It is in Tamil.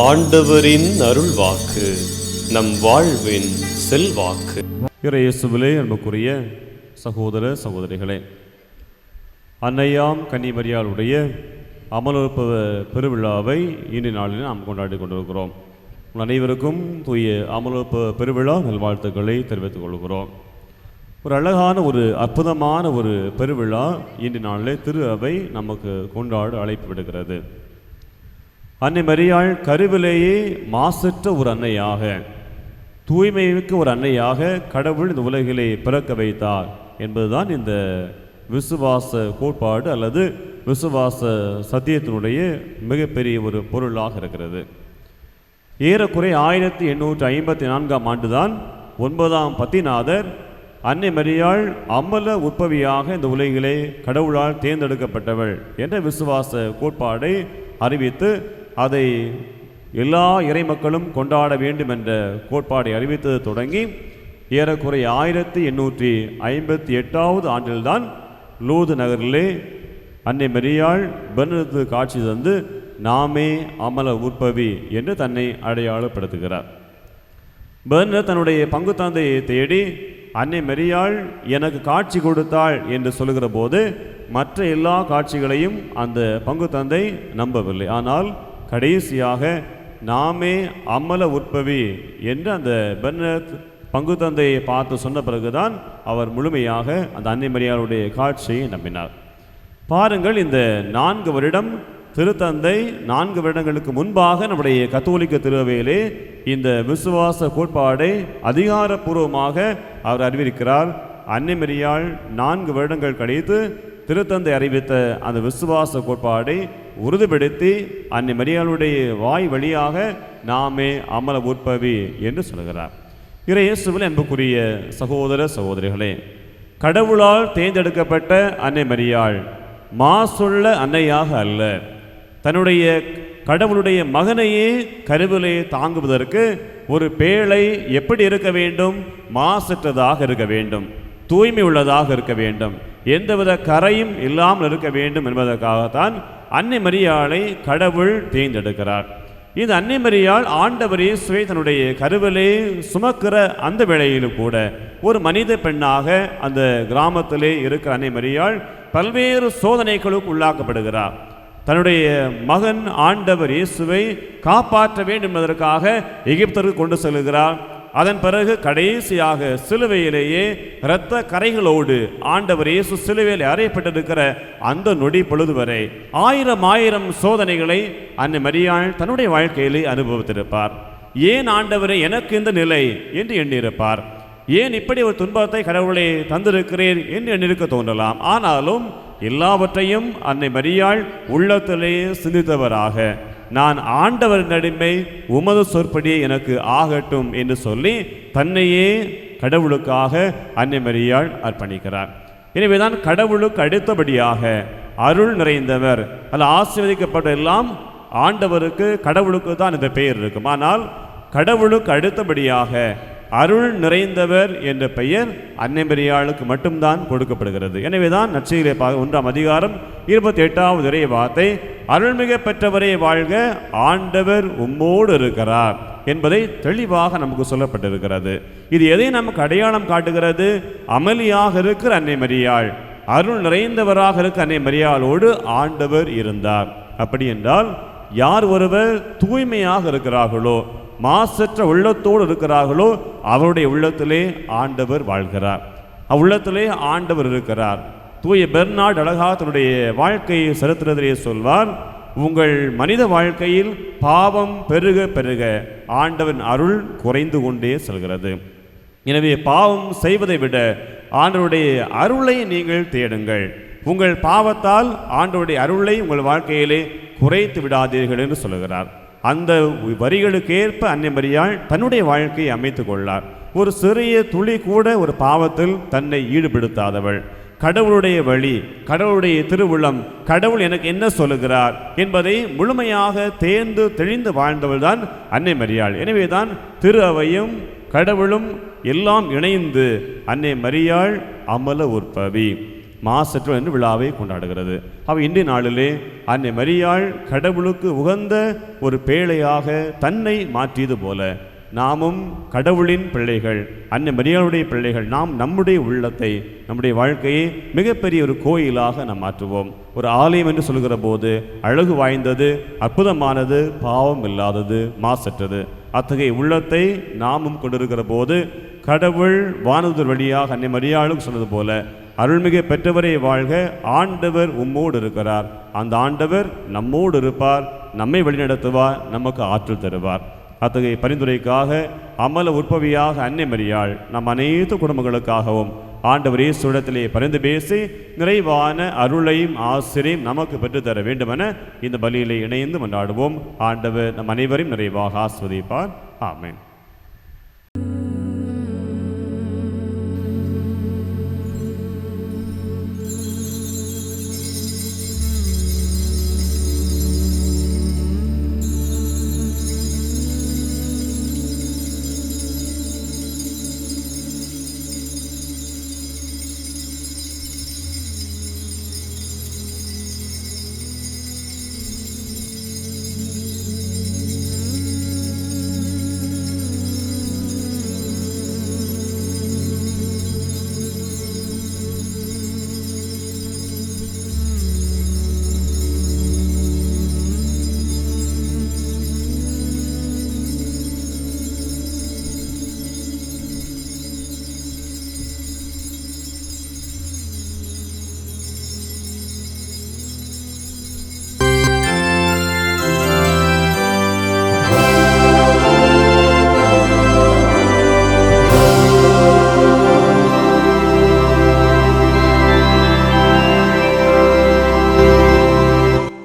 ஆண்டவரின் அருள் வாக்கு நம் வாழ்வின் செல்வாக்கு. இறையேசுவிலே அன்புக்குரிய சகோதர சகோதரிகளே அன்னையாம் கன்னிமரியாளுடைய அமலோற்பவ பெருவிழாவை இன்று நாளில் நாம் கொண்டாடி கொண்டிருக்கிறோம். அனைவருக்கும் தூய அமலோற்ப பெருவிழா நல்வாழ்த்துக்களை தெரிவித்துக் கொள்கிறோம். ஒரு அழகான ஒரு அற்புதமான ஒரு பெருவிழா இன்று நாளில் திரு அவை நமக்கு கொண்டாட அழைப்பு விடுகிறது. அன்னை மரியாள் கருவிலேயே மாசற்ற ஒரு அன்னையாக தூய்மைக்கு ஒரு அன்னையாக கடவுள் இந்த உலகிலே பிறக்க வைத்தார் என்பதுதான் இந்த விசுவாச கோட்பாடு அல்லது விசுவாச சத்தியத்தினுடைய மிகப்பெரிய ஒரு பொருளாக இருக்கிறது. ஏறக்குறை ஆயிரத்தி எண்ணூற்றி ஐம்பத்தி நான்காம் ஆண்டுதான் ஒன்பதாம் பத்திநாதர் அன்னை மரியாள் அமல உற்பவியாக இந்த உலகிலே கடவுளால் தேர்ந்தெடுக்கப்பட்டவள் என்ற விசுவாச கோட்பாடை அறிவித்து அதை எல்லா இறைமக்களும் கொண்டாட வேண்டும் என்ற கோட்பாடை அறிவித்தது தொடங்கி ஏறக்குறைய ஆயிரத்தி எண்ணூற்றி ஐம்பத்தி எட்டாவது ஆண்டில்தான் லூது நகரிலே அன்னை மரியாள் பெர்னத்து காட்சி தந்து நாமே அமல உற்பவி என்று தன்னை அடையாளப்படுத்துகிறார். பெர்னர் தன்னுடைய பங்கு தந்தையை தேடி அன்னை மரியாள் எனக்கு காட்சி கொடுத்தாள் என்று சொல்கிற போது மற்ற எல்லா காட்சிகளையும் அந்த பங்கு தந்தை நம்பவில்லை. ஆனால் கடைசியாக நாமே அமல உற்பவி என்று அந்த பென்னத் பங்கு தந்தையை பார்த்து சொன்ன பிறகுதான் அவர் முழுமையாக அந்த அன்னை மரியாளுடைய காட்சியை நம்பினார். பாருங்கள் இந்த நான்கு வருடம் திருத்தந்தை நான்கு வருடங்களுக்கு முன்பாக நம்முடைய கத்தோலிக்க திருவையிலே இந்த விசுவாச கோட்பாடை அதிகாரப்பூர்வமாக அவர் அறிவிக்கிறார் அன்னை மரியாள் நான்கு வருடங்கள் கழித்து திருத்தந்தை அறிவித்த அந்த விசுவாச கோட்பாடை உறுதிப்படுத்தி அன்னை மரியாளுடைய வாய் வழியாக நாமே அமல உற்பவி என்று சொல்கிறார். இறையேசுவில் அன்புக்குரிய சகோதர சகோதரிகளே கடவுளால் தேர்ந்தெடுக்கப்பட்ட அன்னை மரியாள் மாசுள்ள அன்னையாக அல்ல. தன்னுடைய கடவுளுடைய மகனையே கருவிலே தாங்குவதற்கு ஒரு பேழை எப்படி இருக்க வேண்டும்? மாசற்றதாக இருக்க வேண்டும். தூய்மை உள்ளதாக இருக்க வேண்டும். எந்தவித கரையும் இல்லாமல் இருக்க வேண்டும் என்பதற்காகத்தான் அன்னை மரியாளை கடவுள் தேர்ந்தெடுக்கிறார். இந்த அன்னை மரியாள் ஆண்டவர் இயேசுவை தன்னுடைய கருவிலே சுமக்கிற அந்த வேளையிலும் கூட ஒரு மனித பெண்ணாக அந்த கிராமத்திலே இருக்கிற அன்னை மரியாள் பல்வேறு சோதனைகளுக்கு உள்ளாக்கப்படுகிறார். தன்னுடைய மகன் ஆண்டவர் இயேசுவை காப்பாற்ற வேண்டும் என்பதற்காக எகிப்தருக்கு கொண்டு செல்கிறார். அதன் பிறகு கடைசியாக சிலுவையிலேயே இரத்த கரைகளோடு ஆண்டவர் இயேசு சிலுவையில் அறையப்பட்டிருக்கிற அந்த நொடி பொழுது வரை ஆயிரம் ஆயிரம் சோதனைகளை அன்னை மரியாள் தன்னுடைய வாழ்க்கையிலே அனுபவித்திருப்பார். ஏன் ஆண்டவரே எனக்கு இந்த நிலை என்று எண்ணியிருப்பார். ஏன் இப்படி ஒரு துன்பத்தை கடவுளே தந்திருக்கிறேன் என்று எண்ணிருக்க தோன்றலாம். ஆனாலும் எல்லாவற்றையும் அன்னை மரியாள் உள்ளத்திலே சிந்தித்தவராக நான் ஆண்டவர் நடுமை உமது சொற்படியே எனக்கு ஆகட்டும் என்று சொல்லி தன்னையே கடவுளுக்காக அன்னை மரியாள் அர்ப்பணிக்கிறார். எனவேதான் கடவுளுக்கு அடுத்தபடியாக அருள் நிறைந்தவர் அல்ல ஆசீர்வதிக்கப்பட்ட எல்லாம் ஆண்டவருக்கு கடவுளுக்கு தான் இந்த பெயர் இருக்கும். ஆனால் கடவுளுக்கு அடுத்தபடியாக அருள் நிறைந்தவர் என்ற பெயர் அன்னை மரியாளுக்கு மட்டும்தான் கொடுக்கப்படுகிறது. எனவேதான் நச்சையிலே ஒன்றாம் அதிகாரம் இருபத்தி எட்டாவது இறை வார்த்தை அருள்மிக பெற்றவரே வாழ்க ஆண்டவர் உம்மோடு இருக்கிறார் என்பதை தெளிவாக நமக்கு சொல்லப்பட்டிருக்கிறது. இது எதை நமக்கு அடையாளம் காட்டுகிறது? அமளியாக இருக்கிற அன்னை மரியாள். அருள் நிறைந்தவராக இருக்க அன்னை மரியாளோடு ஆண்டவர் இருந்தார். அப்படி என்றால் யார் ஒருவர் தூய்மையாக இருக்கிறார்களோ மாசற்ற உள்ளத்தோடு இருக்கிறார்களோ அவருடைய உள்ளத்திலே ஆண்டவர் வாழ்கிறார். அவ்வுள்ளத்திலே ஆண்டவர் இருக்கிறார். தூய பெர்னாட் அழகா தன்னுடைய வாழ்க்கையை செலுத்துறதிலே சொல்வார் உங்கள் மனித வாழ்க்கையில் பாவம் பெருக பெருக ஆண்டவன் அருள் குறைந்து கொண்டே செல்கிறது. எனவே பாவம் செய்வதை விட ஆண்டவருடைய அருளை நீங்கள் தேடுங்கள். உங்கள் பாவத்தால் ஆண்டவருடைய அருளை உங்கள் வாழ்க்கையிலே குறைத்து விடாதீர்கள் என்று சொல்கிறார் அந்த வரிகளுக்கேற்ப அன்னமரியாள் தன்னுடைய வாழ்க்கையை அமைத்து கொள்ளார். ஒரு சிறிய துளி கூட ஒரு பாவத்தில் தன்னை ஈடுபடுத்தாதவள். கடவுளுடைய வழி கடவுளுடைய திருவுள்ளம் கடவுள் எனக்கு என்ன சொல்லுகிறார் என்பதை முழுமையாக தேர்ந்து தெளிந்து வாழ்ந்தவள் தான் அன்னை மரியாள். எனவேதான் திரு அவையும் கடவுளும் எல்லாம் இணைந்து அன்னை மரியாள் அமல உற்பவி. மாசற்று என்று விழாவை கொண்டாடுகிறது. அவ இன்றைய நாளிலே அன்னை மரியாள் கடவுளுக்கு உகந்த ஒரு பேழையாக தன்னை மாற்றியது போல நாமும் கடவுளின் பிள்ளைகள் அன்னை மரியாளுடைய பிள்ளைகள் நாம் நம்முடைய உள்ளத்தை நம்முடைய வாழ்க்கையை மிகப்பெரிய ஒரு கோயிலாக நாம் மாற்றுவோம். ஒரு ஆலயம் என்று சொல்கிற போது அழகு வாய்ந்தது அற்புதமானது பாவம் இல்லாதது மாசற்றது. அத்தகைய உள்ளத்தை நாமும் கொண்டிருக்கிற போது கடவுள் வானதூர் வழியாக அன்னை மரியாளும் சொன்னது போல அருள்மிகு பெற்றவரை வாழ்க ஆண்டவர் உம்மோடு இருக்கிறார். அந்த ஆண்டவர் நம்மோடு இருப்பார் நம்மை வழிநடத்துவார் நமக்கு ஆற்றல் தருவார். அத்தகைய பரிந்துரைக்காக அமல உற்பவியாக அன்னை மரியாள் நம் அனைத்து குடும்பங்களுக்காகவும் ஆண்டவரே இயேசுடத்திலே பரிந்து பேசி நிறைவான அருளையும் ஆசிரியும் நமக்கு பெற்றுத்தர வேண்டுமென இந்த பலியிலே இணைந்து கொண்டாடுவோம் ஆண்டவர் நம் அனைவரையும் நிறைவாக ஆஸ்வதிப்பார். ஆமேன்.